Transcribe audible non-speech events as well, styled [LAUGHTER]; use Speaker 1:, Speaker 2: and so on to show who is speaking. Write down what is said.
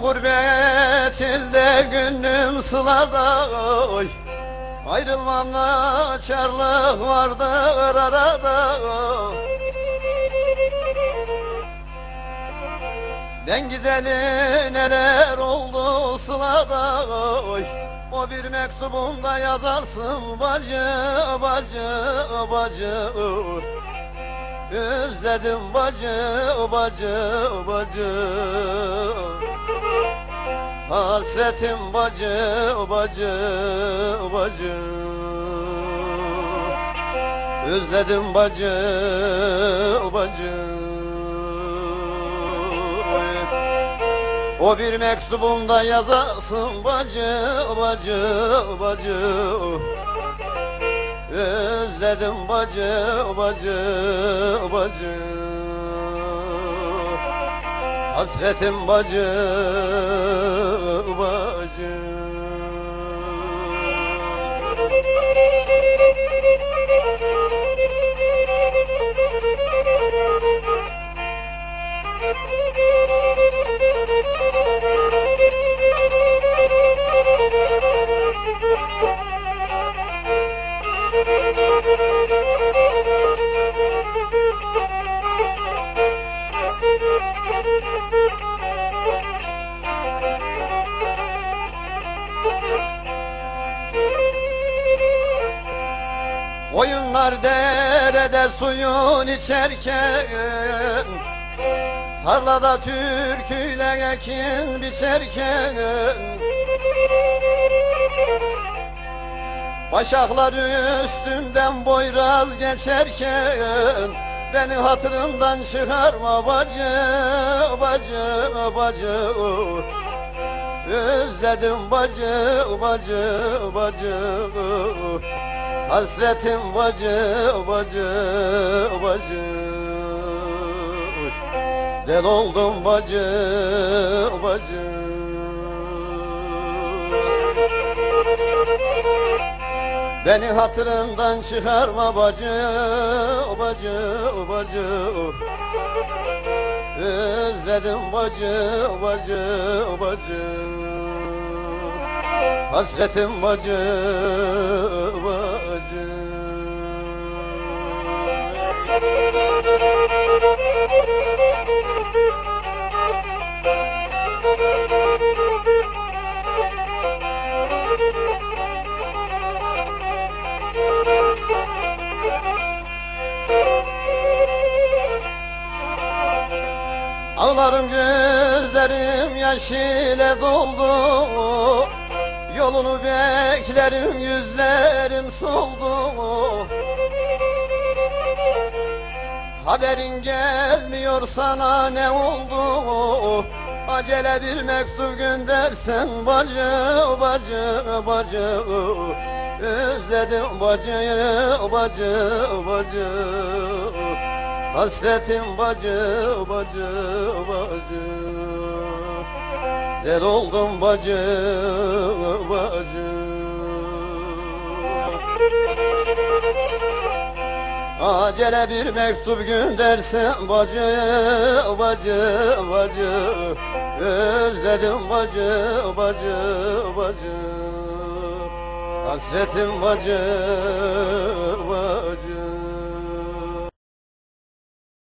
Speaker 1: gurbet ilde günüm sılada oy. Ayrılmam naçarlık vardır arada Ben gideli neler oldu sılada oy. O bir mektubunda yazarsın bacı bacı bacı Özledim bacı bacı bacı Hasretim bacı bacı bacı. Özledim bacı bacı. O bir mektubunda yazasın bacı bacı bacı. Özledim bacı bacı bacı Hasretim bacı bacı [LAUGHS] Oyunlar derede suyun içerken Tarlada türküyle ekin biçerken Başaklar üstünden boyraz geçerken Beni hatırından çıkarma bacı, bacı, bacı. Özledim bacı, bacı, bacı Hasretim bacı, bacı, bacı. Del oldum bacı, bacı. Beni hatırından çıkarma bacı, bacı, bacı. Özledim bacı, bacı, bacı. Hasretim bacı, bacı Ağlarım gözlerim yaş ile doldu. Yolunu beklerim yüzlerim soldu Haberin gelmiyor sana ne oldu? Acele bir mektup göndersen bacı bacı bacı. Özledim bacı bacı bacı. Hasretim bacı bacı bacı. Del oldum bacı Acele bir mektup göndersen bacı bacı bacı. Özledim bacı bacı bacı. Hasretim bacı